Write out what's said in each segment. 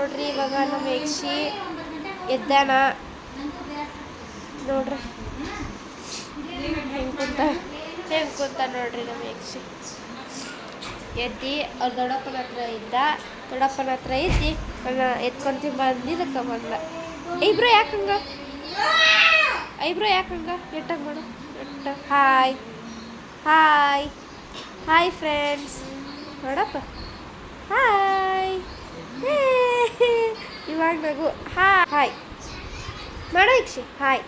ನೋಡ್ರಿ ಇವಾಗ ನಮ್ಮ ಯಕ್ಷಿ ಎದ್ದಾನ. ನೋಡ್ರಿ. ಹೆಂಗೆ ಕುಂತ, ಹೆಂಗ್ ಕುಂತ ನೋಡ್ರಿ ನಮ್ಮ ಯಕ್ಷಿ. ಎದ್ದಿ, ಅವ್ರ ದೊಡ್ಡಪ್ಪನ ಹತ್ರ ಇದ್ದ, ದೊಡ್ಡಪ್ಪನ ಹತ್ರ ಇದ್ದಿ ನನ್ನ ಎತ್ಕೊಂತಿ ಬಂದಿದ್ದಕ್ಕೆ ಬಂದ. ಇಬ್ರು ಯಾಕಂಗ ಐಬ್ರೋ ಯಾಕಂಗ ನೆಟ್ಟಂಗೆ ಮಾಡು, ನೆಟ್ಟ. ಹಾಯ್. ಹಾಯ್. ಹಾಯ್ ಫ್ರೆಂಡ್ಸ್ ನೋಡಪ್ಪ ಹಾಯ್ ಇವಾಗ ಹಾ ಹಾಯ್ ಮಾಡೋ ಇಕ್ಷಿ ಹಾಯ್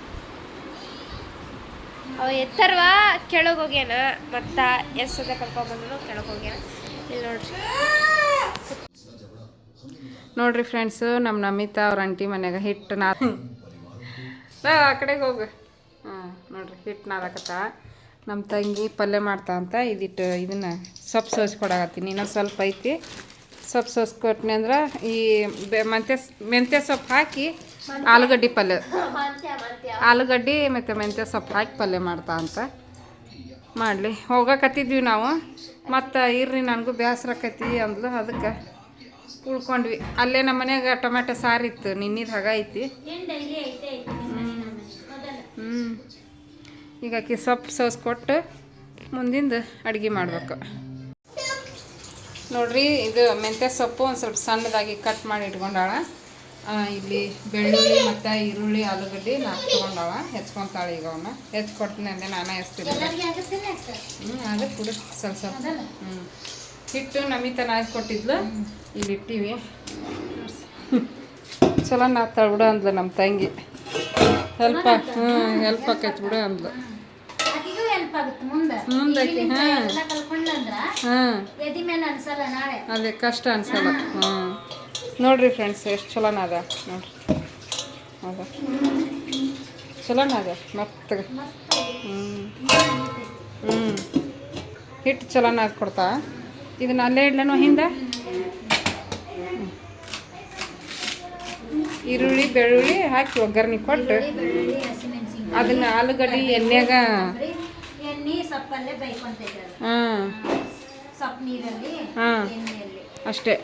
ಅವ ಎತ್ತರ್ವಾ? ಕೆಳಗೆ ಹೋಗ್ಯಾನ. ಮತ್ತ ಎಷ್ಟದ ಕರ್ಕೊಂಡ್ಬಂದ್ರು ಕೆಳಗೆ ಹೋಗ್ಯಾನ. ಇಲ್ಲಿ ನೋಡ್ರಿ. ನೋಡ್ರಿ ಫ್ರೆಂಡ್ಸು ನಮ್ಮ ನಮಿತಾ ಅವ್ರ ಅಂಟಿ ಮನ್ಯಾಗ ಹಿಟ್ಟು ನಾ ಆ ಕಡೆಗೆ ಹೋಗು. ಹಾಂ, ನೋಡ್ರಿ ಹಿಟ್ಟು ನಾದಕತ್ತ ನಮ್ಮ ತಂಗಿ ಪಲ್ಯ ಮಾಡ್ತಾ ಅಂತ ಇದಿಟ್ಟು ಇದನ್ನ ಸೊಪ್ಪು ಸೋಸ್ಕೊಡಾಕತ್ತೀನಿ. ಇನ್ನೊಂದು ಸ್ವಲ್ಪ ಐತಿ. ಸೊಪ್ಪು ಸೋಸ್ಕೊಟ್ನಿ ಅಂದ್ರೆ ಈ ಬೆ- ಮೆಂತ್ಯ ಮೆಂತ್ಯ ಸೊಪ್ಪು ಹಾಕಿ ಆಲೂಗಡ್ಡೆ ಪಲ್ಯ. ಆಲೂಗಡ್ಡೆ ಮತ್ತು ಮೆಂತ್ಯ ಸೊಪ್ಪು ಹಾಕಿ ಪಲ್ಯ ಮಾಡ್ತಾ ಅಂತ. ಮಾಡಲಿ. ಹೋಗಕತ್ತಿದ್ವಿ ನಾವು. ಮತ್ತು ಇರ್ರಿ ನನಗೂ ಬೇಸರಕತಿ ಅಂದ್ಲು. ಅದಕ್ಕೆ ಉಳ್ಕೊಂಡ್ವಿ. ಅಲ್ಲೇ ನಮ್ಮ ಮನೆಯಾಗ ಟೊಮೆಟೊ ಸಾರು ಇತ್ತು. ನಿನ್ನಿದ ಹಾಗ ಐತಿ. ಹ್ಞೂ ಈಗ ಸೊಪ್ಪು ಸೋಸ್ಕೊಟ್ಟು ಮುಂದಿಂದ ಅಡುಗೆ ಮಾಡ್ಬೇಕು. ನೋಡ್ರಿ ಇದು ಮೆಂತ್ಯ ಸೊಪ್ಪು ಒಂದು ಸ್ವಲ್ಪ ಸಣ್ಣದಾಗಿ ಕಟ್ ಮಾಡಿ ಇಟ್ಕೊಂಡಾಳ. ಇಲ್ಲಿ ಬೆಳ್ಳುಳ್ಳಿ ಮತ್ತು ಈರುಳ್ಳಿ ಆಲೂಗಡ್ಡೆ ನಾಲ್ಕು ತೊಗೊಂಡಾಳ. ಹೆಚ್ಕೊತಾಳೆ ಈಗ ಅವನ್ನ ಹೆಚ್ಕೊಡ್ತೀನಿ ಅಂದೆ ನಾನೇ ಹೆಚ್ತೀನಿ. ಹ್ಞೂ ಅದು ಕುಡಿ ಸ್ವಲ್ಪ ಸ್ವಲ್ಪ. ಹ್ಞೂ ಹಿಟ್ಟು ನಮಿತ ನಾದ್ ಕೊಟ್ಟಿದ್ಲು. ಇಲ್ಲಿ ಇಟ್ಟಿವಿ. ಚಲೋ ನಾ ಬಿಡು ಅಂದ್ಲು ನಮ್ಮ ತಂಗಿ. ಹೆಲ್ಪ್ ಹ್ಞೂ ಹೆಲ್ಪ್ ಆಕೈತಿ ಬಿಡು ಅಂದ್ಲು. ಹೆಲ್ಪ್ ಮುಂದೆ. ಮುಂದಕ್ಕೆ ಹಾಂ. ಎಲ್ಲ ಕಲ್ಕೊಂಡ್ಲಂದ್ರ ಹಾಂ. ಎದಿ ಮೇಲೆ ಅನ್ಸಲ್ಲ ನಾಳೆ. ಅದೇ ಕಷ್ಟ ಅನ್ಸಲ್ಲ. ಹ್ಞೂ ನೋಡ್ರಿ ಫ್ರೆಂಡ್ಸ್ ಎಷ್ಟು ಚಲೋನ ಅದ. ನೋಡ್ರಿ. ಅದ ಚಲೋನ ಅದ. ಮೆತ್ತಗೆ ಹ್ಞೂ ಹ್ಞೂ ಹಿಟ್ಟು ಚಲೋನ ಅದು ಕೊಡ್ತಾ. ಇದನ್ನ ಅಲ್ಲೇ ಇಡ್ಲೇನೋ ಹಿಂದೆ? ಈರುಳ್ಳಿ ಬೆಳ್ಳುಳ್ಳಿ ಹಾಕಿ ಒಗ್ಗರಣೆ ಕೊಟ್ಟು ಅದನ್ನ ಆಲೂಗಡ್ಡೆ ಎಣ್ಣೆಗ ಎಣ್ಣೆ ಸೊಪ್ಪಲ್ಲೇ ಬೈಕೊಂತಿದ್ರು ಹಾಂ ಸೊಪ್ಪು ನೀರಲ್ಲಿ ಹಾಂ ಎಣ್ಣೆಯಲ್ಲಿ. ಅಷ್ಟೇ.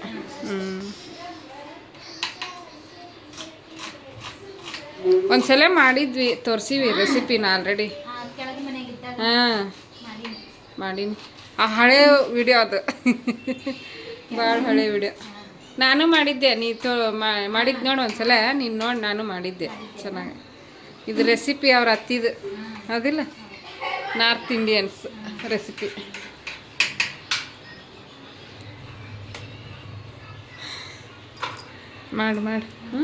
ಹ್ಞೂ ಒಂದ್ಸಲ ಮಾಡಿದ್ವಿ ತೋರಿಸಿವಿ ರೆಸಿಪಿನ ಆಲ್ರೆಡಿ ಕೆಳಗೆ ಹಾಂ. ಮಾಡಿ ಮಾಡೀನಿ. ಆ ಹಳೆ ವಿಡಿಯೋ ಅದು. ಭಾಳ ಹಳೆ ವಿಡಿಯೋ ನಾನು ಮಾಡಿದ್ದೆ ನೀ ತೋ ಮಾಡಿದ್ದು ನೋಡು ಒಂದ್ಸಲ ನೀನು ನೋಡಿ ನಾನು ಮಾಡಿದ್ದೆ. ಚೆನ್ನಾಗಿ. ಇದು ರೆಸಿಪಿ ಅವ್ರ ಅತ್ತಿದು. ಅದಿಲ್ಲ ನಾರ್ತ್ ಇಂಡಿಯನ್ಸ್ ರೆಸಿಪಿ ಮಾಡು ಮಾಡು. ಹ್ಞೂ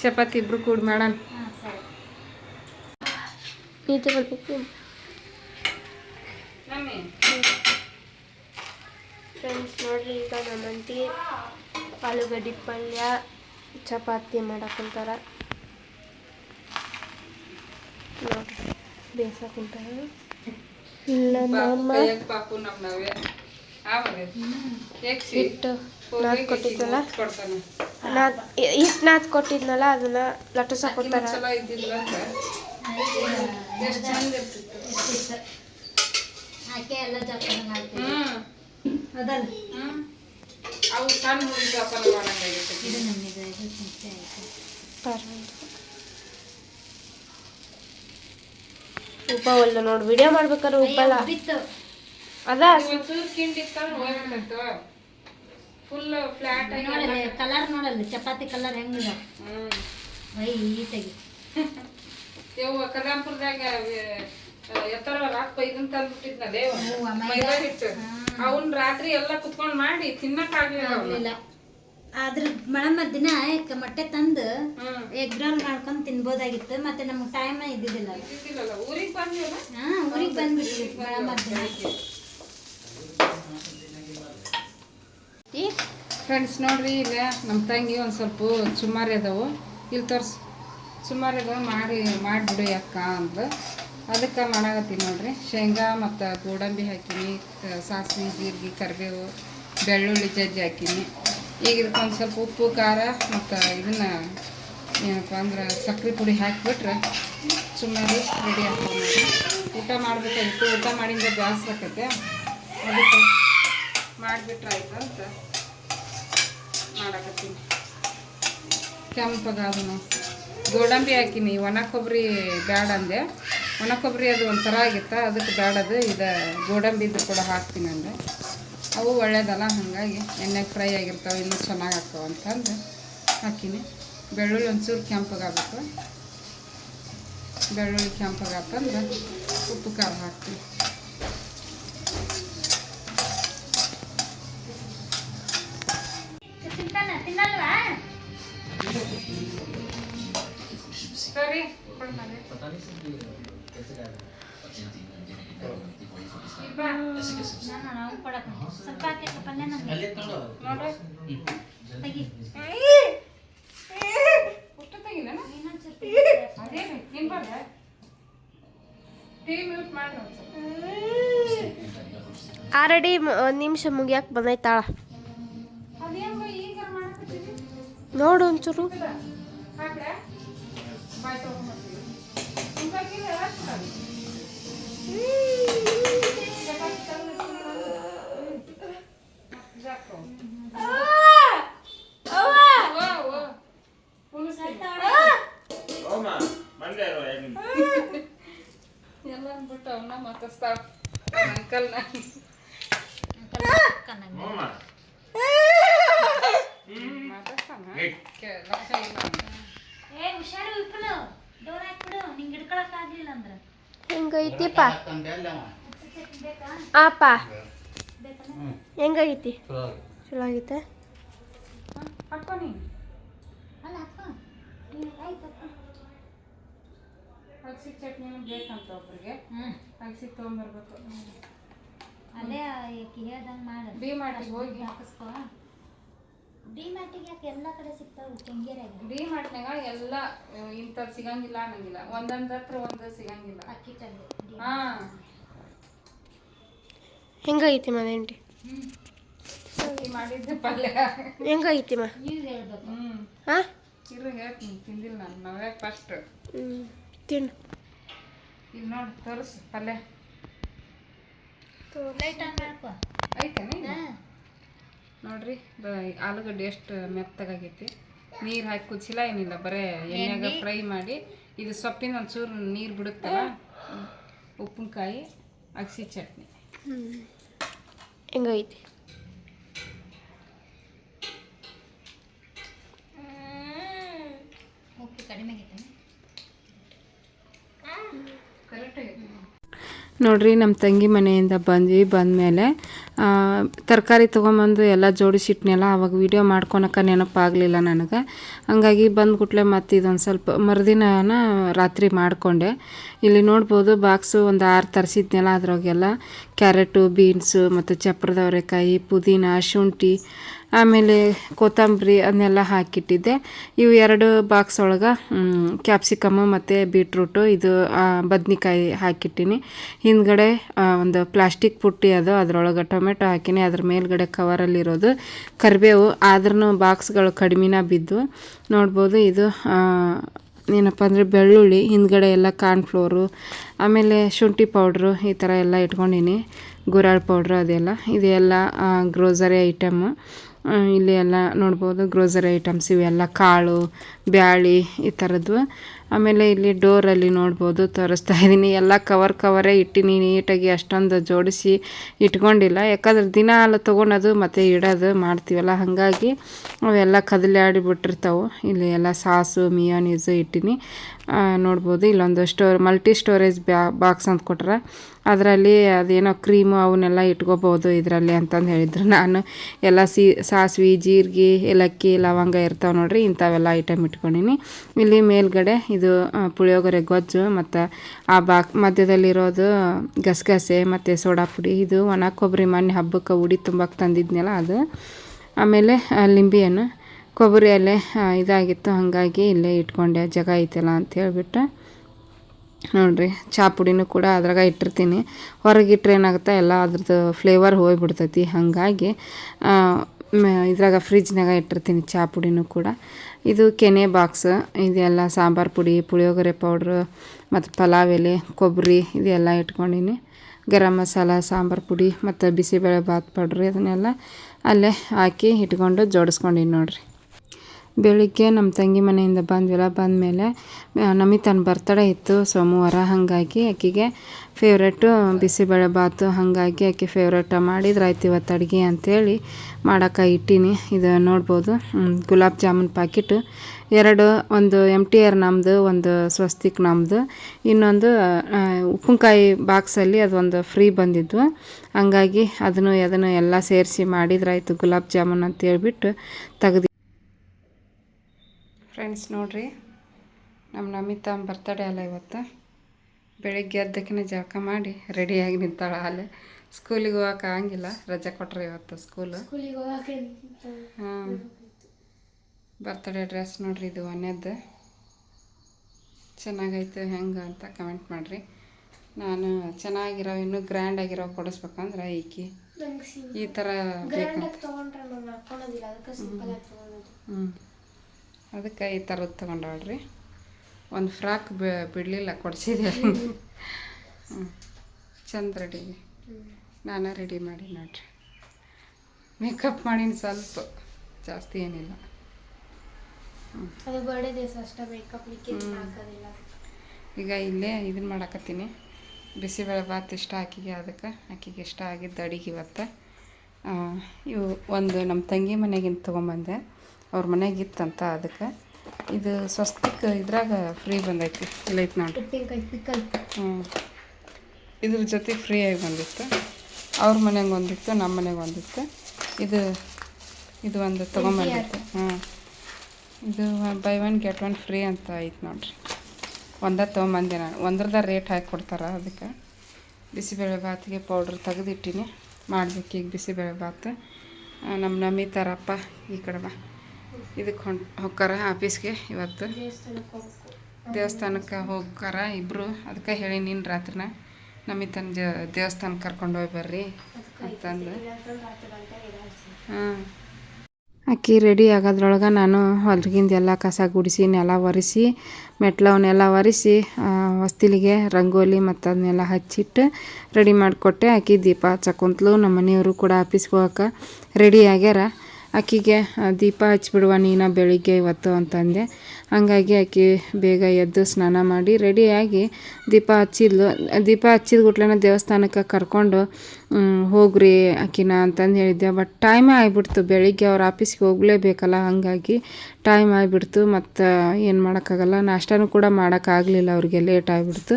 ಚಪಾತಿ ಇಬ್ರು ಕೂಡಿ ಮಾಡೋಣ. ಹಾಂ ಸರಿ ನೀತಿ ಬರ್ಬೇಕು ಫ್ರೆಂಡ್ಸ್ ನೋಡ್ರಿ ಈಗ ನಮ್ಮ ಅಂಟಿ ಆಲೂಗಡ್ಡೆ ಪಲ್ಯ ಚಪಾತಿ ಮಾಡಕ್ಕಂತಾರ ನೋಡ್ರಿ ಬೇಯಿಸಕ್ಕಂತಾರ ಇಲ್ಲ ನಮ್ಮ ಪಾಪು ನಮ್ಮ ನಾವೇ. ಆವಾಗ ಹಿಟ್ಟು ನಾದ್ ಕೊಟ್ಟಿದ್ನಲ್ಲ ನಾದ್ ಹಿಟ್ಟು ನಾದ್ ಕೊಟ್ಟಿದ್ನಲ್ಲ ಅದನ್ನ ಅದಲ್ಲ. ಹ್ಮ್. ಅವು ಸಣ್ಣ ಹುಡುಗ ಜೋಪಾನ ಮಾಡಂಗಾಗಿತ್ತು. ಇದು ನಮಗೆ ಇದು ಚಿಂತೆ ಆಯ್ತು ಉಪ್ಪ ಒಲ್ಲ ನೋಡಿ ವಿಡಿಯೋ ಮಾಡ್ಬೇಕಾದ್ರೆ ಉಪ್ಪಲ್ಲ ಬಿತ್ತು ಅದ. ಫುಲ್ ಫ್ಲಾಟ್ ನೋಡಲ್ಲ ಕಲರ್ ನೋಡಲ್ಲ ಚಪಾತಿ ಕಲರ್ ಹೆಂಗಿದೆ ಹ್ಮ್. ಈಟಾಗಿ. ಇವು ಕದಂಪುರದಾಗ ಎತ್ತರ ರಾತ್ರಿ ಇದನ್ನ ತಂದ್ಬಿಟ್ಟಿದ್ನಲ್ಲ ಇವ. ಹ್ಞೂ, ಮೈದಾ ಹಿಟ್ಟು ಅವನ್ ರಾತ್ರಿ ಎಲ್ಲ ಕುತ್ಕೊಂಡು ಮಾಡಿ ತಿನ್ನಕಾಗ್ಲಿಲ್ಲ ಆಗ್ಲಿಲ್ಲ. ಅದ್ರ ಮೇಡಮ್ ದಿನ ಮೊಟ್ಟೆ ತಂದು ಎಗ್ ರೋಲ್ ಮಾಡ್ಕೊಂಡು ತಿನ್ಬೋದಾಗಿತ್ತು ಮತ್ತೆ ನಮ್ಗೆ ಟೈಮ್ ಇದ್ದಿದ್ದಿಲ್ಲ. ಊರಿಗೆ ಬಂದ್ವಲ್ಲ ಹಾ ಊರಿಗೆ ಬಂದ್ಬಿಟ್ವಿ ಮಳಮ ದಿನ ಫ್ರೆಂಡ್ಸ್ ನೋಡ್ರಿ ಈಗ ನಮ್ಮ ತಂಗಿ ಒಂದು ಸ್ವಲ್ಪ ಸುಮಾರು ಅದಾವು. ಇಲ್ಲಿ ತೋರ್ಸ್ ಸುಮಾರು ಅದಾವ ಮಾಡಿ ಮಾಡಿಬಿಡು ಅಕ್ಕ ಅಂತ ಅದಕ್ಕೆ ಮಾಡಾಕತ್ತೀನಿ ನೋಡ್ರಿ. ಶೇಂಗಾ ಮತ್ತು ಗೋಡಂಬಿ ಹಾಕೀನಿ ಸಾಸ್ವೆ ಜೀರಿಗೆ ಕರಿಬೇವು ಬೆಳ್ಳುಳ್ಳಿ ಜಜ್ಜಿ ಹಾಕೀನಿ. ಈಗ ಇದಕ್ಕೊಂದು ಸ್ವಲ್ಪ ಉಪ್ಪು, ಖಾರ ಮತ್ತು ಇದನ್ನು ಏನಪ್ಪ ಅಂದ್ರೆ ಸಕ್ಕರೆ ಪುಡಿ ಹಾಕಿಬಿಟ್ರೆ ಸುಮ್ಮನೆ ರೆಡಿ ಆಗ್ತದೆ ಊಟ ಮಾಡಬೇಕಾಗಿತ್ತು. ಊಟ ಮಾಡಿಂದ ಜಾಸ್ತಿ ಆಕೈತೆ ಅದಕ್ಕೆ ಮಾಡಿಬಿಟ್ರೆ ಆಯ್ತು ಅಂತ ಮಾಡಾಕತ್ತೀನಿ. ಕೆಂಪಗಾದನು ಗೋಡಂಬಿ ಹಾಕಿನಿ. ಒಣ ಕೊಬ್ಬರಿ ಬ್ಯಾಡ ಅಂದೆ. ಒಣ ಕೊಬ್ಬರಿ ಅದು ಒಂಥರ ಆಗಿತ್ತ, ಅದಕ್ಕೆ ಬ್ಯಾಡದು. ಇದು ಗೋಡಂಬಿದು ಕೂಡ ಹಾಕ್ತೀನಿ ಅಂದೆ. ಅವು ಒಳ್ಳೇದಲ್ಲ ಹಾಗಾಗಿ ಎಣ್ಣೆ ಫ್ರೈ ಆಗಿರ್ತಾವೆ ಇನ್ನೂ ಚೆನ್ನಾಗಿ ಆಗ್ತಾವೆ ಅಂತಂದು ಹಾಕಿನಿ. ಬೆಳ್ಳುಳ್ಳಿ ಒಂಚೂರು ಕೆಂಪಗಾಗಬೇಕು ಬೆಳ್ಳುಳ್ಳಿ ಕೆಂಪಗಾತಂದ್ರೆ ಉಪ್ಪು ಖಾರ ಹಾಕ್ತೀನಿ. ಸರಿ ಆಲ್ರೆಡಿ ಒಂದು ನಿಮಿಷ ಮುಗಿಯಕ್ಕೆ ಬಂದೈತಾಳ? ನೋಡು ಒಂಚೂರು? ಬಾಯ್ ಅಂತ. ಏ ಹುಷಾರು ವಿಪುಲು ಡೋರ್ ಹಾಕ್ಬಿಡು ನಿಂಗೆ ಹಿಡ್ಕೊಳಕ್ ಆಗ್ಲಿಲ್ಲ ಅಂದ್ರ. ಹೆಂಗೈತಿಪ್ಪ ಬೇಕಾ ಆಪ ಬೇಕಲ್ಲ ಹೆಂಗೈತಿ ಚಲೋ ಆಗೈತೆ ಹ, ಹಾಕೋ ನೀನು ಅಲ್ಲ ಹಾಕ ಆಯ್ತು ಅಗಸಿ ಚಟ್ನಿನೂ ಬೇಕಂತ ಒಬ್ರಿಗೆ ಹ್ಞೂ ಅಗಸಿ ತೊಗೊಂಬರ್ಬೇಕು ಅದೇ ಆಕಿ ಹೇಳ್ದಂಗೆ ಮಾಡು ಡಿ ಮಾರ್ಟಿಗೆ ಹೋಗಿ ಹಾಕಿಸ್ಕೋ ಡಿ ಮಾರ್ಟಿಗೆ ಯಾಕೆ ಎಲ್ಲ ಕಡೆ ಸಿಗ್ತಾವೆ ಕೆಂಗೇರಿಯಾಗ ಡಿ ಮಾರ್ಟ್ನಾಗ ಎಲ್ಲ ಇಂಥದ್ದು ಸಿಗಂಗಿಲ್ಲ ಅನ್ನಂಗಿಲ್ಲ. ಒಂದೊಂದು ಹತ್ರ ಒಂದು ಸಿಗಂಗಿಲ್ಲ. ಅಕ್ಕಿ ಡಿ ಹಾ. ಹೆಂಗೈತಿ ಮನೆ ಆಂಟಿ ಈ ಮಾಡಿದ್ದು ಪಲ್ಯ. ಹೆಂಗೈತಿ ಮಾ ನೀವು ಹೇಳ್ಬೇಕು. ಹ್ಮ್. ಹಾ? ಇರು ಹೇಳ್ತೀನಿ ತಿಂದಿಲ್ಲ ನಾನು. ನಾವೇ ಫಸ್ಟ್ ಹ್ಞೂ ತಿನ್ನು. ಇಲ್ಲಿ ನೋಡಿ ತೋರಿಸು ಪಲ್ಯ. ಲೈಟ್ ಆನ್ ಮಾಡ್ಕೋ ಐತೇನೆ ಹಾಂ. ನೋಡ್ರಿ ಆಲೂಗಡ್ಡೆ ಎಷ್ಟು ಮೆತ್ತಗಾಗೈತಿ. ನೀರು ಹಾಕಿ ಕುದಿಸಿಲ್ಲ ಏನಿಲ್ಲ ಬರೇ ಎಣ್ಣೆಗೆ ಫ್ರೈ ಮಾಡಿ ಇದು ಸೊಪ್ಪಿನ ಒಂಚೂರು ನೀರು ಬಿಡುತ್ತೆ ಉಪ್ಪಿನಕಾಯಿ ಅಗಸಿ ಚಟ್ನಿ. ಹೆಂಗೈತಿ? ನೋಡ್ರಿ ನಮ್ಮ ತಂಗಿ ಮನೆಯಿಂದ ಬಂದ್ವಿ ಬಂದಮೇಲೆ ತರಕಾರಿ ತೊಗೊಂಬಂದು ಎಲ್ಲ ಜೋಡಿಸಿಟ್ನೆಲ್ಲ ಅವಾಗ ವೀಡಿಯೋ ಮಾಡ್ಕೊಳಕ್ಕೆ ನೆನಪಾಗಲಿಲ್ಲ ನನಗೆ. ಹಂಗಾಗಿ ಬಂದ್ಬಿಟ್ಲೆ ಮತ್ತು ಇದೊಂದು ಸ್ವಲ್ಪ ಮರುದಿನ ರಾತ್ರಿ ಮಾಡಿಕೊಂಡೆ. ಇಲ್ಲಿ ನೋಡ್ಬೋದು ಬಾಕ್ಸು ಒಂದು ಆರು ತರಿಸಿದ್ನೆಲ್ಲ ಅದ್ರೊಳಗೆಲ್ಲ. ಕ್ಯಾರೆಟು ಬೀನ್ಸು ಮತ್ತು ಚಪ್ರದ ಅವರೆಕಾಯಿ, ಪುದೀನ, ಶುಂಠಿ ಆಮೇಲೆ ಕೊತ್ತಂಬರಿ ಅದನ್ನೆಲ್ಲ ಹಾಕಿಟ್ಟಿದ್ದೆ. ಇವು ಎರಡು ಬಾಕ್ಸ್ ಒಳಗೆ ಕ್ಯಾಪ್ಸಿಕಮ್ಮು ಮತ್ತು ಬೀಟ್ರೂಟು ಇದು ಬದ್ನಿಕಾಯಿ ಹಾಕಿಟ್ಟಿನಿ. ಹಿಂದ್ಗಡೆ ಒಂದು ಪ್ಲಾಸ್ಟಿಕ್ ಪುಟ್ಟಿ ಅದು ಅದರೊಳಗೆ ಟೊಮೆಟೊ ಹಾಕಿನಿ. ಅದ್ರ ಮೇಲ್ಗಡೆ ಕವರಲ್ಲಿರೋದು ಕರಿಬೇವು. ಆದ್ರೂ ಬಾಕ್ಸ್ಗಳು ಕಡಿಮೆನ ಬಿದ್ದು ನೋಡ್ಬೋದು ಇದು ಏನಪ್ಪ ಅಂದರೆ ಬೆಳ್ಳುಳ್ಳಿ ಹಿಂದ್ಗಡೆ ಎಲ್ಲ ಕಾರ್ನ್ಫ್ಲೋರು ಆಮೇಲೆ ಶುಂಠಿ ಪೌಡ್ರು ಈ ಥರ ಎಲ್ಲ ಇಟ್ಕೊಂಡಿನಿ. ಗುರಾಳ್ ಪೌಡ್ರು ಅದೆಲ್ಲ. ಇದೆಲ್ಲ ಗ್ರೋಸರಿ ಐಟಮು ಆ, ಇಲ್ಲಿ ಎಲ್ಲ ನೋಡ್ಬೋದು ಗ್ರೋಸರಿ ಐಟಮ್ಸ್ ಇವೆಲ್ಲ, ಕಾಳು, ಬ್ಯಾಳಿ ಈ ಥರದ್ದು. ಆಮೇಲೆ ಇಲ್ಲಿ ಡೋರಲ್ಲಿ ನೋಡ್ಬೋದು, ತೋರಿಸ್ತಾ ಇದ್ದೀನಿ. ಎಲ್ಲ ಕವರ್ ಕವರೇ ಇಟ್ಟಿನಿ, ನೀಟಾಗಿ ಅಷ್ಟೊಂದು ಜೋಡಿಸಿ ಇಟ್ಕೊಂಡಿಲ್ಲ. ಯಾಕಂದ್ರೆ ದಿನ ಅಲ್ಲ ತೊಗೊಳೋದು ಮತ್ತು ಇಡೋದು ಮಾಡ್ತೀವಲ್ಲ, ಹಾಗಾಗಿ ಅವೆಲ್ಲ ಕದಲಾಡಿ ಬಿಟ್ಟಿರ್ತಾವೆ ಇಲ್ಲಿ ಎಲ್ಲ ಸಾಸು ಮಿಯೋನೀಸು ಇಟ್ಟಿನಿ. ನೋಡ್ಬೋದು. ಇಲ್ಲೊಂದು ಸ್ಟೋರ್ ಮಲ್ಟಿ ಸ್ಟೋರೇಜ್ ಬ್ಯಾ ಬಾಕ್ಸ್ ಅಂತ ಕೊಟ್ರೆ. ಅದರಲ್ಲಿ ಅದೇನೋ ಕ್ರೀಮು ಅವನ್ನೆಲ್ಲ ಇಟ್ಕೋಬೋದು ಇದರಲ್ಲಿ ಅಂತಂದು ಹೇಳಿದ್ರು ನಾನು. ಎಲ್ಲ ಸಿ, ಸಾಸ್ವಿ, ಜೀರಿಗೆ, ಏಲಕ್ಕಿ, ಲವಂಗ ಇರ್ತಾವೆ ನೋಡ್ರಿ, ಇಂಥವೆಲ್ಲ ಐಟಮ್ ಇಟ್ಕೊಂಡಿನಿ. ಇಲ್ಲಿ ಮೇಲ್ಗಡೆ ಇದು ಪುಳಿಯೋಗರೆ, ಗೊಜ್ಜು ಮತ್ತು ಆ ಬಾಕ್, ಮಧ್ಯದಲ್ಲಿರೋದು ಗಸಗಸೆ ಮತ್ತು ಸೋಡಾ ಪುಡಿ. ಇದು ಒಣ ಕೊಬ್ಬರಿ ಮೊನ್ನೆ ಹಬ್ಬಕ್ಕೆ ಉಡಿ ತುಂಬಕ್ಕೆ ತಂದಿದ್ನಲ್ಲ ಅದು. ಆಮೇಲೆ ಲಿಂಬಿಯನ್ನು ಲಿಂಬೆ ಕೊಬ್ಬರಿ ಎಲೆ ಇದಾಗಿತ್ತು. ಹಾಗಾಗಿ ಇಲ್ಲೇ ಇಟ್ಕೊಂಡೆ. ಜಾಗ ಐತಲ್ಲ ಅಂತ ಹೇಳಿಬಿಟ್ಟು ನೋಡಿರಿ, ಚಹಾ ಪುಡಿನೂ ಕೂಡ ಅದ್ರಾಗ ಇಟ್ಟಿರ್ತೀನಿ. ಹೊರಗಿಟ್ರೆ ಏನಾಗುತ್ತೆ, ಎಲ್ಲ ಅದ್ರದ್ದು ಫ್ಲೇವರ್ ಹೋಗ್ಬಿಡ್ತೈತಿ. ಹಾಗಾಗಿ ಇದ್ರಾಗ ಫ್ರಿಜ್ನಾಗ ಇಟ್ಟಿರ್ತೀನಿ ಚಹಾ ಪುಡಿನೂ ಕೂಡ. ಇದು ಕೆನೆ ಬಾಕ್ಸ್ ಇದೆಲ್ಲ ಸಾಂಬಾರು ಪುಡಿ, ಪುಳಿಯೋಗರೆ ಪೌಡ್ರು ಮತ್ತು ಪಲಾವ್ ಎಲೆ, ಕೊಬ್ಬರಿ, ಇದೆಲ್ಲ ಇಟ್ಕೊಂಡಿನಿ. ಗರಂ ಮಸಾಲ, ಸಾಂಬಾರು ಪುಡಿ, ಮತ್ತು ಬಿಸಿಬೇಳೆ ಬಾತ್ ಪೌಡ್ರಿ ಅದನ್ನೆಲ್ಲ ಅಲ್ಲೇ ಹಾಕಿ ಇಟ್ಕೊಂಡು ಜೋಡಿಸ್ಕೊಂಡಿನಿ ನೋಡ್ರಿ. ಬೆಳಿಗ್ಗೆ ನಮ್ಮ ತಂಗಿ ಮನೆಯಿಂದ ಬಂದ್ವಿಲ್ಲ, ಬಂದಮೇಲೆ ತನ್ನ ಬರ್ತಡೇ ಇತ್ತು ಸೋಮವಾರ. ಹಾಗಾಗಿ ಆಕೆಗೆ ಫೇವ್ರೇಟು ಬಿಸಿಬೇಳೆ ಬಾತು. ಹಾಗಾಗಿ ಆಕೆ ಫೇವ್ರೇಟ ಮಾಡಿದ್ರೆ, ಆಯ್ತು ಇವತ್ತು ಅಡುಗೆ ಅಂಥೇಳಿ ಮಾಡೋಕೆ ಇಟ್ಟೀನಿ. ಇದು ನೋಡ್ಬೋದು. ಗುಲಾಬ್ ಜಾಮೂನ್ ಪ್ಯಾಕೆಟು ಎರಡು, ಒಂದು ಎಂ ಟಿ ಆರ್ ನಮ್ಮದು ಒಂದು ಸ್ವಸ್ತಿಕ್ ನಮ್ಮದು ಇನ್ನೊಂದು ಉಪ್ಪಿನಕಾಯಿ ಬಾಕ್ಸಲ್ಲಿ ಅದೊಂದು ಫ್ರೀ ಬಂದಿದ್ವು ಹಂಗಾಗಿ ಅದನ್ನು ಅದನ್ನು ಎಲ್ಲ ಸೇರಿಸಿ ಮಾಡಿದ್ರಾಯ್ತು ಗುಲಾಬ್ ಜಾಮೂನ್ ಅಂತ ಹೇಳ್ಬಿಟ್ಟು ತೆಗ್ದು ಫ್ರೆಂಡ್ಸ್ ನೋಡಿರಿ ನಮ್ಮ ನಮಿತಾ ಬರ್ತಡೇ ಅಲ್ಲ ಇವತ್ತು. ಬೆಳಿಗ್ಗೆ ಎದ್ದಕ್ಕಿನ ಜಳಕ ಮಾಡಿ ರೆಡಿಯಾಗಿ ನಿಂತಾಳೆ ಅಲ್ಲೇ. ಸ್ಕೂಲಿಗೆ ಹೋಗಕ್ಕೆ ಆಗಂಗಿಲ್ಲ ರಜೆ ಕೊಟ್ರಿ ಇವತ್ತು ಸ್ಕೂಲು ಹಾಂ. ಬರ್ತಡೇ ಡ್ರೆಸ್ ನೋಡ್ರಿ ಇದು ಒನ್ನೆದ್ದು ಚೆನ್ನಾಗೈತೆ ಹೆಂಗೆ ಅಂತ ಕಮೆಂಟ್ ಮಾಡಿರಿ. ನಾನು ಚೆನ್ನಾಗಿರೋ ಇನ್ನೂ ಗ್ರ್ಯಾಂಡ್ ಆಗಿರೋ ಕೊಡಿಸ್ಬೇಕಂದ್ರೆ ಈಕಿ. ಈ ಥರ ಹ್ಞೂ ಅದಕ್ಕೆ ಈ ಥರದ್ದು ತೊಗೊಂಡಾಳ್ರಿ. ಒಂದು ಫ್ರಾಕ್ ಬಿಡಲಿಲ್ಲ ಕೊಡಿಸಿದೆ ಹ್ಞೂ ಚಂದ ರೆಡಿ ನಾನು ರೆಡಿ ಮಾಡಿ ನೋಡ್ರಿ. ಮೇಕಪ್ ಮಾಡೀನಿ ಸ್ವಲ್ಪ ಜಾಸ್ತಿ ಏನಿಲ್ಲ. ಅದು ಬರ್ಡೇ ದಿವಸ ಅಷ್ಟೇ ಮೇಕಪ್ ಹಾಕೋದಿಲ್ಲ. ಈಗ ಇಲ್ಲೇ ಇದನ್ನ ಮಾಡಾಕತ್ತೀನಿ. ಬಿಸಿಬೇಳೆ ಭಾತ್ ಇಷ್ಟ ಆಕಿಗೆ ಅದಕ್ಕೆ ಆಕಿಗೆ ಇಷ್ಟ ಆಗಿದ್ದು ಅಡಿಗೆ ಇವತ್ತು. ಇವು ಒಂದು ನಮ್ಮ ತಂಗಿ ಮನೆಗಿಂದ ತೊಗೊಂಬಂದೆ. ಅವ್ರ ಮನೆಗೆ ಇತ್ತಂತ ಅದಕ್ಕೆ. ಇದು ಸ್ವಸ್ತಿಕ್ ಇದ್ರಾಗ ಫ್ರೀ ಬಂದೈತಿ ಇಲ್ಲೈತೆ ನೋಡಿ ಹ್ಞೂ ಇದ್ರ ಜೊತೆ ಫ್ರೀಯಾಗಿ ಬಂದಿತ್ತು. ಅವ್ರ ಮನೆಗೆ ಒಂದಿತ್ತು ನಮ್ಮ ಮನೆಗೆ ಒಂದಿತ್ತು. ಇದು ಇದು ಒಂದು ತೊಗೊಂಬಂದಿತ್ತು. ಹಾಂ ಇದು buy one get one free ಅಂತ ಐತೆ ನೋಡಿರಿ. ಒಂದ ತೊಗೊಂಬಂದೆ ನಾನು. ಒಂದ್ರದ ರೇಟ್ ಹಾಕಿ ಕೊಡ್ತಾರೆ ಅದಕ್ಕೆ. ಬಿಸಿಬೇಳೆ ಭಾತಿಗೆ ಪೌಡ್ರ್ ತೆಗೆದಿಟ್ಟಿನಿ. ಮಾಡಬೇಕು ಈಗ ಬಿಸಿಬೇಳೆ ಭಾತು. ನಮ್ಮ ನಮ್ಮ ನಮಿತಾರಪ್ಪ ಈ ಕಡೆ ಬಾ. ಇದಕ್ಕೆ ಹೊಂಟ್ ಹೊಕ್ಕಾರ ಆಫೀಸ್ಗೆ ಇವತ್ತು. ದೇವಸ್ಥಾನಕ್ಕೆ ಹೋಗ್ಕಾರ ಇಬ್ಬರು ಅದಕ್ಕೆ ಹೇಳಿ ನೀನು ರಾತ್ರಿನ ನಮಗೆ ಜ ದೇವಸ್ಥಾನಕ್ಕೆ ಕರ್ಕೊಂಡು ಹೋಗಿ ಬರ್ರಿ ಅಂತಂದು. ಹಾಂ. ಅಕ್ಕಿ ರೆಡಿ ಆಗೋದ್ರೊಳಗೆ ನಾನು ಹೊಲ್ಗಿಂದ ಎಲ್ಲ ಕಸ ಗುಡಿಸಿ, ನೆಲ ಒರೆಸಿ ಮೆಟ್ಲವನ್ನೆಲ್ಲ ಒರೆಸಿ ಹೊಸ್ತಿಲಿಗೆ ರಂಗೋಲಿ ಮತ್ತು ಅದನ್ನೆಲ್ಲ ಹಚ್ಚಿಟ್ಟು ರೆಡಿ ಮಾಡಿಕೊಟ್ಟೆ. ಅಕ್ಕಿ ದೀಪ ಹಚ್ಚಕೊಂತಲು ನಮ್ಮ ಮನೆಯವರು ಕೂಡ ಆಫೀಸ್ಗೆ ಹೋಗೋಕೆ ರೆಡಿ ಆಗ್ಯಾರ. ಆಕಿಗೆ ದೀಪ ಹಚ್ಚಿಬಿಡುವ ನೀನು ಬೆಳಿಗ್ಗೆ ಇವತ್ತು ಅಂತಂದೆ. ಹಾಗಾಗಿ ಆಕೆ ಬೇಗ ಎದ್ದು ಸ್ನಾನ ಮಾಡಿ ರೆಡಿಯಾಗಿ ದೀಪ ಹಚ್ಚಿದ್ಲು. ದೀಪ ಹಚ್ಚಿದ ಗುಟ್ಲೆನ ದೇವಸ್ಥಾನಕ್ಕೆ ಕರ್ಕೊಂಡು ಹೋಗ್ರಿ ಆಕಿನ ಅಂತಂದು ಹೇಳಿದ್ದೆ. ಬಟ್ ಟೈಮೇ ಆಗಿಬಿಡ್ತು. ಬೆಳಿಗ್ಗೆ ಅವ್ರ ಆಫೀಸ್ಗೆ ಹೋಗಲೇಬೇಕಲ್ಲ, ಹಾಗಾಗಿ ಟೈಮ್ ಆಗಿಬಿಡ್ತು. ಮತ್ತು ಏನು ಮಾಡೋಕ್ಕಾಗಲ್ಲ. ನಾಷ್ಟನೂ ಕೂಡ ಮಾಡೋಕ್ಕಾಗಲಿಲ್ಲ ಅವ್ರಿಗೆ ಲೇಟ್ ಆಗಿಬಿಡ್ತು.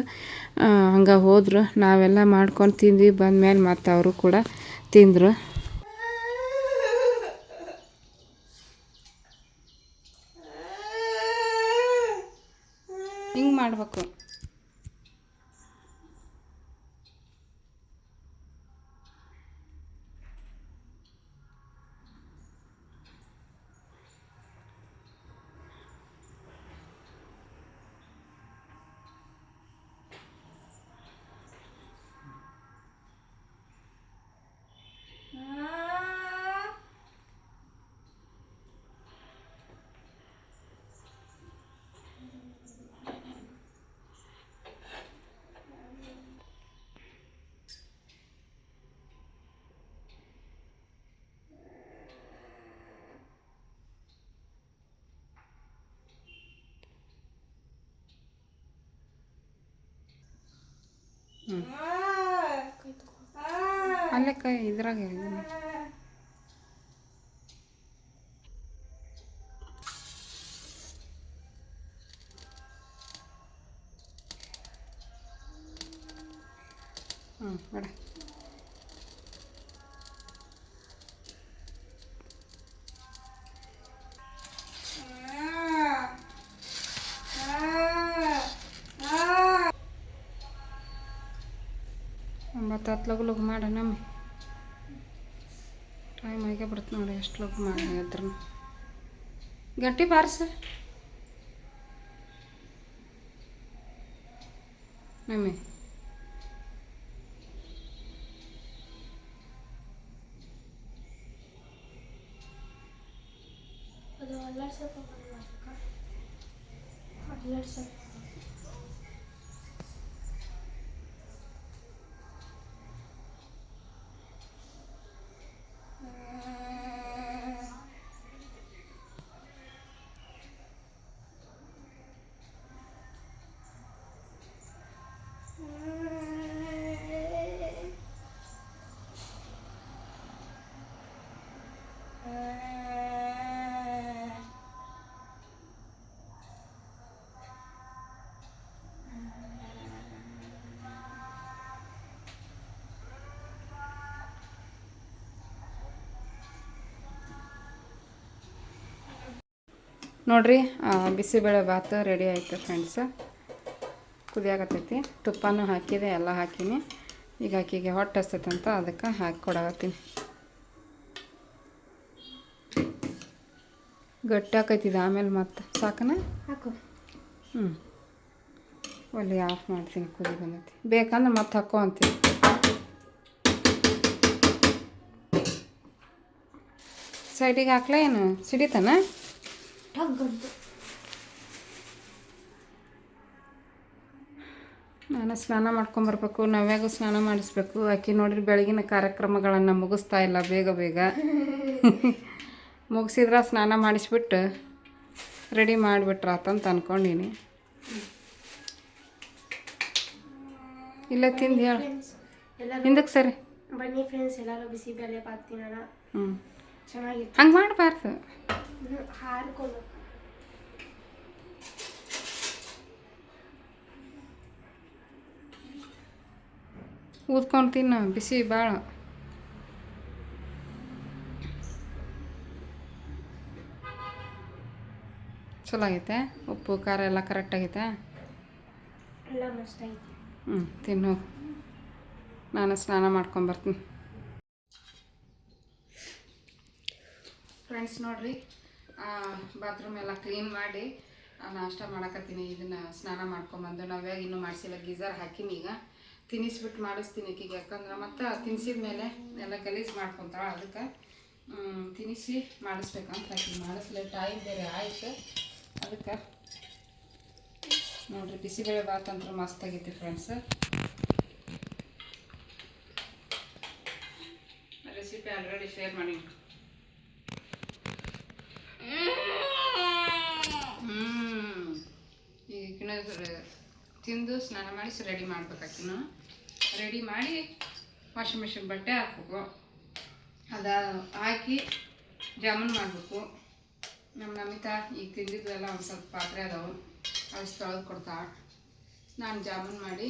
ಹಂಗೆ ಹೋದರು. ನಾವೆಲ್ಲ ಮಾಡ್ಕೊಂಡು ತಿಂದ್ವಿ. ಬಂದಮೇಲೆ ಮತ್ತು ಅವರು ಕೂಡ ತಿಂದರು. ಮಾಡಬೇಕು ಅಲ್ಲೇ ಕೈ ಇದ್ರಾಗ ಒಂಬತ್ತು ಹತ್ತು ಲಗು ಲಗು ಮಾಡ ನಮ್ಮಿ. ಟೈಮ್ ಆಗೇ ಬಿಡುತ್ತೆ ನೋಡಿ ಎಷ್ಟು ಲಗು ಮಾಡಿ ಎದ್ರು ಗಟ್ಟಿ ಬಾರ್ಸ. ನಮ್ಮಿ. ಅದು ಅಲ್ಲಾಡ್ಸಕ್ಕೆ ಅಲ್ಲಾಡ್ಸಕ್ಕೆ ನೋಡ್ರಿ ಬಿಸಿಬೇಳೆ ಭಾತು ರೆಡಿ ಆಯಿತು ಫ್ರೆಂಡ್ಸ್ ಕುದಿಯಾಗತ್ತೈತಿ ತುಪ್ಪನೂ ಹಾಕಿದೆ ಎಲ್ಲ ಹಾಕೀನಿ. ಈಗ ಆಕಿಗೆ ಹೊಟ್ಟೆ ಹಸ್ತೈತೆ ಅಂತ ಅದಕ್ಕೆ ಹಾಕಿ ಕೊಡಾಕತ್ತೀನಿ. ಗಟ್ಟಿ ಹಾಕೈತಿದೆ ಆಮೇಲೆ ಮತ್ತೆ. ಸಾಕನ? ಹಾಕು. ಹ್ಞೂ ಒಲೆ ಆಫ್ ಮಾಡ್ತೀನಿ ಕುದಿ ಬಂದೈತಿ. ಬೇಕಂದ್ರೆ ಮತ್ತೆ ಹಾಕೋ ಅಂತೀನಿ. ಸೈಡಿಗೆ ಹಾಕ್ಲ ಏನು? ಸಿಡಿತಾನ? ಟಗ್ಗಂತು ನಾನು ಸ್ನಾನ ಮಾಡ್ಕೊಂಬರ್ಬೇಕು ನಾವ್ಯಾಗೂ ಸ್ನಾನ ಮಾಡಿಸ್ಬೇಕು. ಆಕೆ ನೋಡಿರಿ ಬೆಳಗಿನ ಕಾರ್ಯಕ್ರಮಗಳನ್ನು ಮುಗಿಸ್ತಾ ಇಲ್ಲ ಬೇಗ ಬೇಗ. ಮುಗಿಸಿದ್ರೆ ಸ್ನಾನ ಮಾಡಿಸ್ಬಿಟ್ಟು ರೆಡಿ ಮಾಡಿಬಿಟ್ರ ಅಂತ ಅನ್ಕೊಂಡೀನಿ. ಇಲ್ಲ ತಿಂದು ಹೇಳಿ. ಹಿಂದಕ್ಕೆ ಸರಿ. ಬನ್ನಿ ಫ್ರೆಂಡ್ಸ್ ಎಲ್ಲರೂ ಬಿಸಿ ಬೇಳೆ ಬಾತ್ ತಿನ್ನೋಣ. ಹ್ಞೂ ಚೆನ್ನಾಗಿತ್ತು. ಹಂಗೆ ಮಾಡಬಾರ್ದು. ಹಾರ್ಕೊಂಡು ಊದ್ಕೊಂಡು ತಿನ್ನು ಬಿಸಿ ಭಾಳ ಚಲೋ ಆಗೈತೆ ಉಪ್ಪು ಖಾರ ಎಲ್ಲ ಕರೆಕ್ಟ್ ಆಗೈತೆ ಎಲ್ಲ ಮಸ್ತ್ ಹ್ಞೂ ತಿನ್ನು. ನಾನು ಸ್ನಾನ ಮಾಡ್ಕೊಂಬರ್ತೀನಿ ಫ್ರೆಂಡ್ಸ್ ನೋಡ್ರಿ. ಬಾತ್ರೂಮ್ ಎಲ್ಲ ಕ್ಲೀನ್ ಮಾಡಿ ನಾಷ್ಟ ಮಾಡಕತ್ತೀನಿ. ಇದನ್ನು ಸ್ನಾನ ಮಾಡ್ಕೊಂಬಂದು, ನಾವ್ಯಾಗ ಇನ್ನೂ ಮಾಡಿಸಿಲ್ಲ. ಗೀಝರ್ ಹಾಕಿನಿ ಈಗ. ತಿನ್ನಿಸ್ಬಿಟ್ಟು ಮಾಡಿಸ್ತೀನಿ ಈಕಿಗೆ. ಯಾಕಂದ್ರೆ ಮತ್ತೆ ತಿನ್ಸಿದ ಮೇಲೆ ಎಲ್ಲ ಗಲೀಜು ಮಾಡ್ಕೊತಾಳ ಅದಕ್ಕೆ ತಿನ್ನಿಸಿ ಮಾಡಿಸ್ಬೇಕಂತ ಹಾಕಿ ಮಾಡಿಸ್ಲೇ. ಟೈಮ್ ಬೇರೆ ಆಯ್ತು. ಅದಕ್ಕೆ, ನೋಡ್ರಿ ಬಿಸಿಬೇಳೆ ಭಾತ್ ಅಂತ ಮಸ್ತ್ ಆಗೈತಿ ಫ್ರೆಂಡ್ಸ್ ರೆಸಿಪಿ ಆಲ್ರೆಡಿ ಶೇರ್ ಮಾಡಿ ಹ್ಮ್ ಈಗಿನ ತಿಂದು ಸ್ನಾನ ಮಾಡಿಸಿ ರೆಡಿ ಮಾಡ್ಬೇಕಾಕಿನ ರೆಡಿ ಮಾಡಿ ವಾಷಿಂಗ್ ಮಿಷಿನ್ ಬಟ್ಟೆ ಹಾಕ್ಬೇಕು. ಅದು ಹಾಕಿ ಜಾಮೂನ್ ಮಾಡಬೇಕು. ನಮ್ಮ ನಮಿತಾ ಈಗ ತಿಂದಿದ್ದೆಲ್ಲ ಒಂದು ಸ್ವಲ್ಪ ಪಾತ್ರೆ ಅದಾವು. ಅಷ್ಟು ತೊಳೆದು ಕೊಡ್ತಾ. ನಾನು ಜಾಮೂನ್ ಮಾಡಿ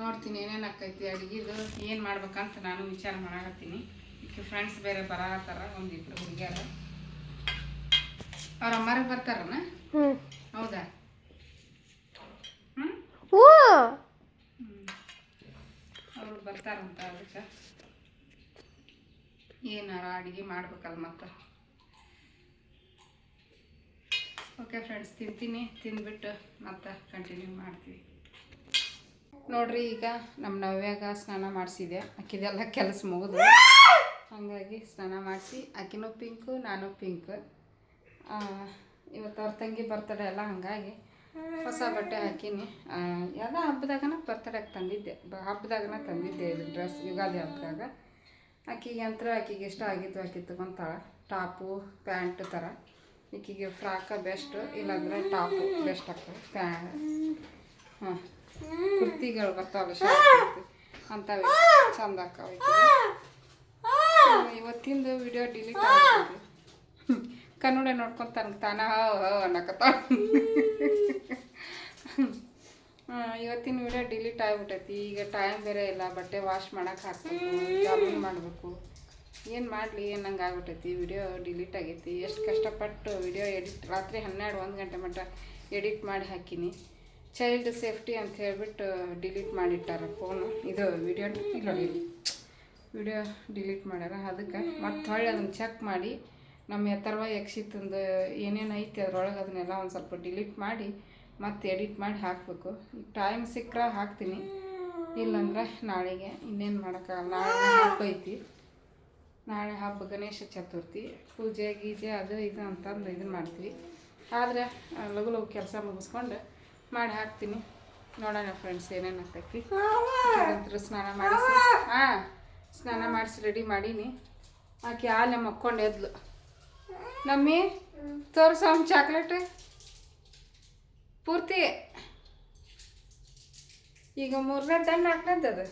ನೋಡ್ತೀನಿ ಏನೇನು ಆಕೈತಿ ಅಡುಗೆದು ಏನು ಮಾಡ್ಬೇಕಂತ ನಾನು ವಿಚಾರ ಮಾಡಾಕತ್ತೀನಿ. ಈಗ ಫ್ರೆಂಡ್ಸ್ ಬೇರೆ ಬರತ್ತಾರ ಒಂದಿಬ್ರು ಹುಡುಗಿಯರು. ಅವ್ರ ಅಮ್ಮಾರಿಗೆ ಬರ್ತಾರನ? ಹ್ಞೂ ಹೌದಾ? ಓ ಅವರು ಬರ್ತಾರಂತ ಅದಕ್ಕೆ. ಏನಾರ ಅಡುಗೆ ಮಾಡ್ಬೇಕಲ್ಲ ಮತ್ತೆ. ಓಕೆ ಫ್ರೆಂಡ್ಸ್ ತಿಂತೀನಿ. ತಿಂದ್ಬಿಟ್ಟು ಮತ್ತೆ ಕಂಟಿನ್ಯೂ ಮಾಡ್ತೀವಿ. ನೋಡ್ರಿ ಈಗ ನಮ್ಮ ನವ್ಯಾಗ ಸ್ನಾನ ಮಾಡಿಸಿದೆ ಅಕ್ಕಿದೆಲ್ಲ ಕೆಲಸ ಮುಗಿದು. ಹಾಗಾಗಿ ಸ್ನಾನ ಮಾಡಿಸಿ ಅಕ್ಕಿನೂ ಪಿಂಕು, ನಾನು ಪಿಂಕ್. ಇವತ್ತು ಅವ್ರ ತಂಗಿ ಬರ್ತಾರೆ ಅಲ್ಲ, ಹಾಗಾಗಿ ಹೊಸ ಬಟ್ಟೆ ಹಾಕೀನಿ. ಯಾವುದೋ ಹಬ್ಬದಾಗನ ಬರ್ತಡೆಗೆ ತಂದಿದ್ದೆ. ಹಬ್ಬದಾಗನ ತಂದಿದ್ದೆ ಇದು ಡ್ರೆಸ್, ಯುಗಾದಿ ಹಬ್ಬದಾಗ. ಆಕಿಗೆ ಯಂತ್ರ, ಆಕಿಗೆ ಇಷ್ಟ ಆಗಿತ್ತು ಆಕಿ ತೊಗೊಂತಾಳೆ. ಟಾಪು, ಪ್ಯಾಂಟ್ ಥರ ಈಕಿಗೆ ಫ್ರಾಕ ಬೆಸ್ಟ್, ಇಲ್ಲಾಂದ್ರೆ ಟಾಪು ಬೆಸ್ಟ್ ಆಗ್ತದೆ ಪ್ಯಾ ಹಾಂ ಕುರ್ತಿಗಳು ಬರ್ತಾವಲ್ಲ ಶಾರ್ಟ್ ಅಂಥವು ಚಂದ ಆಕಾವ ಇವತ್ತಿಂದು ವಿಡಿಯೋ ಡಿಲೀಟ್ ಆಗ್ತದೆ ಕನ್ನಡ ನೋಡ್ಕೊಂತ ತನಗೆ ಹೋ ಅನ್ನಕತ್ತಾಳ. ಇವತ್ತಿನ ವಿಡಿಯೋ ಡಿಲೀಟ್ ಆಗಿಬಿಟ್ಟೈತಿ. ಈಗ ಟೈಮ್ ಬೇರೆ ಇಲ್ಲ ಬಟ್ಟೆ ವಾಶ್ ಮಾಡಕ್ಕೆ ಹಾಕ್ಬೇಕು ಜಾಮೂನ್ ಮಾಡಬೇಕು. ಏನು ಮಾಡಲಿ ಏನಂಗೆ ಆಗ್ಬಿಟ್ಟೈತಿ? ವಿಡಿಯೋ ಡಿಲೀಟ್ ಆಗೈತಿ. ಎಷ್ಟು ಕಷ್ಟಪಟ್ಟು ವಿಡಿಯೋ ಎಡಿಟ್ ರಾತ್ರಿ ಹನ್ನೆರಡು ಒಂದು ಗಂಟೆ ಮಟ್ಟ ಎಡಿಟ್ ಮಾಡಿ ಹಾಕೀನಿ. ಚೈಲ್ಡ್ ಸೇಫ್ಟಿ ಅಂತ ಹೇಳ್ಬಿಟ್ಟು ಡಿಲೀಟ್ ಮಾಡಿಟ್ಟಾರ ಫೋನು ಇದು ವಿಡಿಯೋ ಇಲ್ಲ ವಿಡಿಯೋ ಡಿಲೀಟ್ ಮಾಡ್ಯಾರ ಅದಕ್ಕೆ. ಮತ್ತೆ ಹೊಳ್ಳಿ ಅದನ್ನು ಚೆಕ್ ಮಾಡಿ ನಮ್ಮ ಎತ್ತರವ ಯಕ್ಷಿತಂದು ಏನೇನು ಐತಿ ಅದ್ರೊಳಗೆ ಅದನ್ನೆಲ್ಲ ಒಂದು ಸ್ವಲ್ಪ ಡಿಲೀಟ್ ಮಾಡಿ ಮತ್ತೆ ಎಡಿಟ್ ಮಾಡಿ ಹಾಕಬೇಕು. ಈಗ ಟೈಮ್ ಸಿಕ್ಕರೆ ಹಾಕ್ತೀನಿ. ಇಲ್ಲಂದ್ರೆ ನಾಳೆಗೆ ಇನ್ನೇನು ಮಾಡೋಕ್ಕಾಗಲ್ಲ. ನಾಳೆ ಹಬ್ಬ ಐತಿ. ನಾಳೆ ಹಬ್ಬ ಗಣೇಶ ಚತುರ್ಥಿ. ಪೂಜೆ ಗೀಜೆ ಅದು ಇದು ಅಂತಂದು ಇದನ್ನು ಮಾಡ್ತೀವಿ. ಆದರೆ ಲಘು ಲಘು ಕೆಲಸ ಮುಗಿಸ್ಕೊಂಡು ಮಾಡಿ ಹಾಕ್ತೀನಿ. ನೋಡೋಣ ಫ್ರೆಂಡ್ಸ್ ಏನೇನು ಆಗ್ತೈತಿ. ನಂತರ ಸ್ನಾನ ಮಾಡಿಸಿ. ಹಾಂ, ಸ್ನಾನ ಮಾಡಿಸಿ ರೆಡಿ ಮಾಡೀನಿ. ಆಕೆ ಆಲೆ ಮಕ್ಕೊಂಡು ಎದ್ಲು. ನಮ್ಮಿ, ತೋರ್ಸೋ ಚಾಕ್ಲೇಟ್ ಪೂರ್ತಿ ಈಗ ಮೂರನೇ ದಂಡ ಹಾಕ್ನದ್ದು ಅದು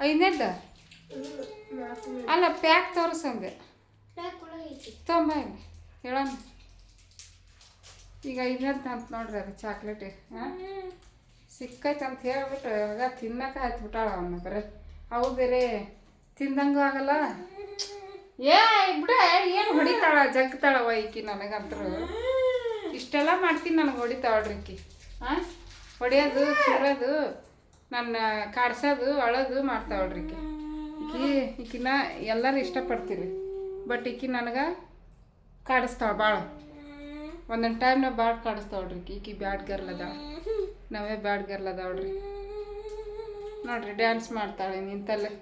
ಐದನೇದ್ದು ಅಲ್ಲ ಪ್ಯಾಕ್ ತೋರಿಸಂದೆ. ತೊಂಬ ಹೇಳೋಣ. ಈಗ ಐದನೇದು ಅಂತ ನೋಡ್ರಿ ಅದು ಚಾಕ್ಲೇಟ್ ಹಾಂ? ಸಿಕ್ಕೈತೆ ಅಂತ ಹೇಳ್ಬಿಟ್ಟು ಇವಾಗ ತಿನ್ನಕ್ಕೆ ಬಿಟ್ಟಾಳ ಅವನ್ನ ಬರೀ. ಅವು ಬೇರೆ, ತಿಂದಂಗೂ ಆಗಲ್ಲ. ಏ ಬಿಡ, ಏನು ಹೊಡಿತಾಳ ಜಗ್ತಾಳವ ಈಕಿ ನನಗಂತರು. ಇಷ್ಟೆಲ್ಲ ಮಾಡ್ತೀನಿ ನನಗೆ ಹೊಡಿತಾ ಈಕಿ ಹಾಂ ಹೊಡಿಯೋದು ತಿರದು ನನ್ನ ಕಾಡ್ಸೋದು, ಅಳೋದು ಮಾಡ್ತಾವಳ್ರಿ ಈಕಿ ಈಕಿ ಈಕಿನ ಎಲ್ಲರೂ ಇಷ್ಟಪಡ್ತೀರಿ. ಬಟ್ ಈಕಿ ನನಗೆ ಕಾಡಿಸ್ತಾವ ಭಾಳ ಒಂದೊಂದು ಟೈಮ್ ನಾವು ಭಾಳ ಕಾಡಿಸ್ತಾವ್ರಿ ಈಕಿ ಬ್ಯಾಡ್ ಗರ್ಲ್ ಅದಾಳ ನಾವೇ ಬ್ಯಾಡ್ ಗರ್ಲ್ ಅದಾವಳ್ರಿ ನೋಡ್ರಿ. ಡ್ಯಾನ್ಸ್ ಮಾಡ್ತಾಳೆ ನಿಂತಲ್ಲೇ.